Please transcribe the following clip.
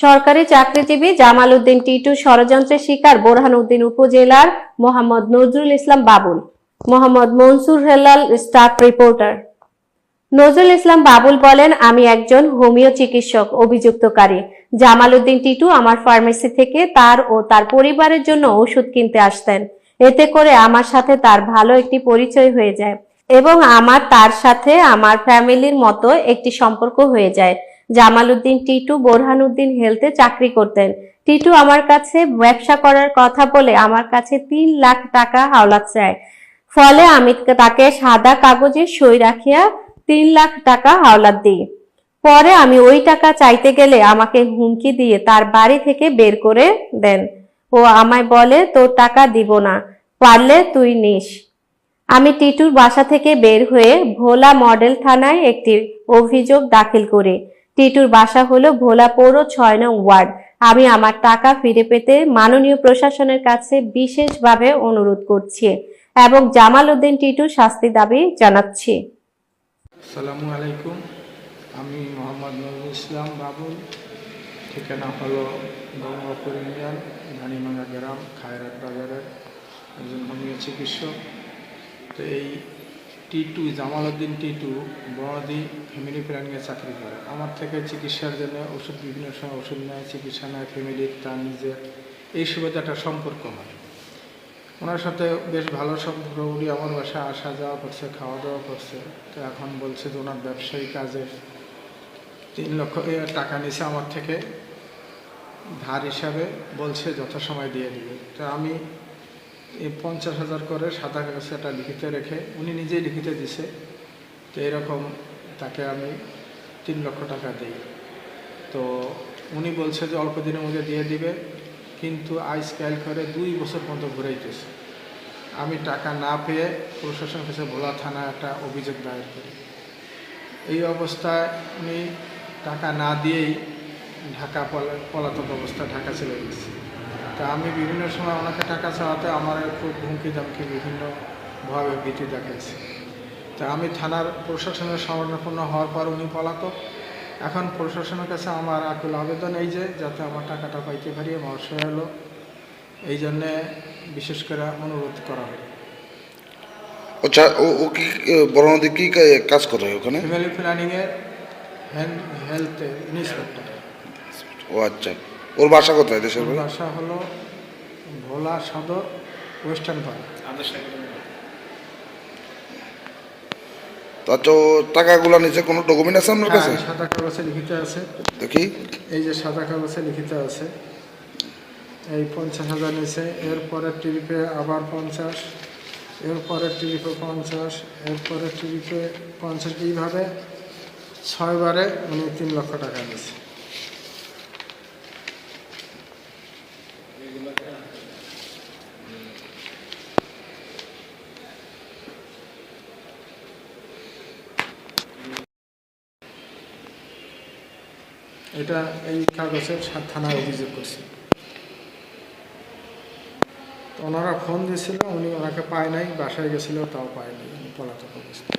সরকারি চাকরিজীবী জামাল উদ্দিন টিটু ষড়যন্ত্রের শিকার বোরহান উদ্দিন উপজেলার Mohammad Nazrul Islam Babul. Mohammad Mansur Helal, staff reporter. Nazrul Islam Babul বলেন, আমি একজন হোমিও চিকিৎসক, অভিযুক্তকারী। জামাল উদ্দিন টিটু আমার ফার্মেসি থেকে তার ও তার পরিবারের জন্য ওষুধ কিনতে আসতেন। এতে করে আমার সাথে তার ভালো একটি পরিচয় হয়ে যায় এবং আমার, তার সাথে আমার ফ্যামিলির মতো একটি সম্পর্ক হয়ে যায়। জামাল উদ্দিন টিটু বোরহানুদ্দিন হেলথে চাকরি করতেন। টিটু আমার কাছে ব্যবসা করার কথা বলে আমার কাছে তিন লাখ টাকা হাওলাত চায়। ফলে আমি তাকে সাদা কাগজে সই রাখিয়া তিন লাখ টাকা হাওলাত দিই। পরে আমি ওই টাকা চাইতে গেলে আমাকে হুমকি দিয়ে তার বাড়ি থেকে বের করে দেন। ও আমায় বলে, তোর টাকা দিব না, পারলে তুই নিস। আমি টিটুর বাসা থেকে বের হয়ে ভোলা মডেল থানায় একটি অভিযোগ দাখিল করি। টিটুর বাসা হলো ভোলা পৌর ছয় নং ওয়ার্ড। আমি আমার টাকা ফিরে পেতে মাননীয় প্রশাসনের কাছে বিশেষভাবে অনুরোধ করছি এবং জামাল উদ্দিন টিটু শাস্তি দাবি জানাচ্ছি। আসসালামু আলাইকুম। আমি মোহাম্মদ নজরুল ইসলাম বাবুল। ঠিকানা হলো গঙ্গাপুর ইউনিয়ন ধানিমাঙ্গা গ্রাম খায়রাট বাজারের একজন হোমিও চিকিৎসক। তো এই টি টু জামাল উদ্দিন টি টু বড়দি ফ্যামিলি প্ল্যানিংয়ে চাকরি করে। আমার থেকে চিকিৎসার জন্য ওষুধ, বিভিন্ন সময় ওষুধ নেয়, চিকিৎসা নেয় ফ্যামিলির তার নিজের। এই সুবিধা একটা সম্পর্ক হয়। ওনার সাথে বেশ ভালো সম্পর্ক, উনি আমার বাসায় আসা যাওয়া করছে, খাওয়া দাওয়া করছে। তো এখন বলছে যে ওনার ব্যবসায়ী কাজে তিন লক্ষ টাকা নিছে আমার থেকে। ধার হিসাবে বলছে যথাসময় দিয়ে দিবে। তো আমি এই পঞ্চাশ হাজার করে সাদা কাছে একটা লিখিত রেখে উনি নিজেই লিখিত দিছে, তো এরকম তাকে আমি তিন লক্ষ টাকা দিই। তো উনি বলছে যে অল্প দিনের মধ্যে দিয়ে দিবে, কিন্তু আইস ক্যাল করে দুই বছর পর্যন্ত ঘুরাইতেছে আমি টাকা না পেয়ে প্রশাসনের কাছে ভোলা থানা একটা অভিযোগ দায়ের করি। এই অবস্থায় উনি টাকা না দিয়েই ঢাকা পলা- পলাতক অবস্থা ঢাকা চলে গেছে। তা আমি বিভিন্ন সময় ওনাকে টাকা চাওয়াতে আমার খুব হুমকি দামকি বিভিন্নভাবে ভীতি দেখাইছে তা আমি থানার প্রশাসনের সমর্ণপূর্ণ হওয়ার পর উনি পলাতক। এখন প্রশাসনের কাছে আমার আকুল আবেদন এই যে যাতে আমার টাকাটা পাইতে পারি আমার হলো। এই জন্যে বিশেষ করে অনুরোধ করা হয়। আচ্ছা ও ও কি বড় নদী কা- কাজ করে ওখানে? ফ্যামিলি প্ল্যানিংয়ের হেলথ ইন্সপেক্টর। ও আচ্ছা। ওর বাসা কোথায় দেশের বাড়ি? বাসা হলো ভোলা সদর ওয়েস্টার্ন পার্ক তো টাকাগুলো নিচে কোনো ডকুমেন্ট আছে আপনার কাছে? হ্যাঁ, সাদা কাগজে লিখিত আছে। দেখি। এই যে সাদা কাগজে লিখিত আছে। এই পঞ্চাশ হাজার নিচে এরপরের ট্রিপে আবার পঞ্চাশ এরপরের ট্রিপে পঞ্চাশ এরপরের ট্রিপে পঞ্চাশ। এইভাবে ছয়বারে উনি তিন লক্ষ টাকা নিয়েছে এটা এই কাগজে থানায় অভিযোগ করছে। তো ওনারা ফোন দিয়েছিল, উনি ওনাকে পায় নাই, বাসায় গেছিল, তাও পায়নি পলাতক অবস্থা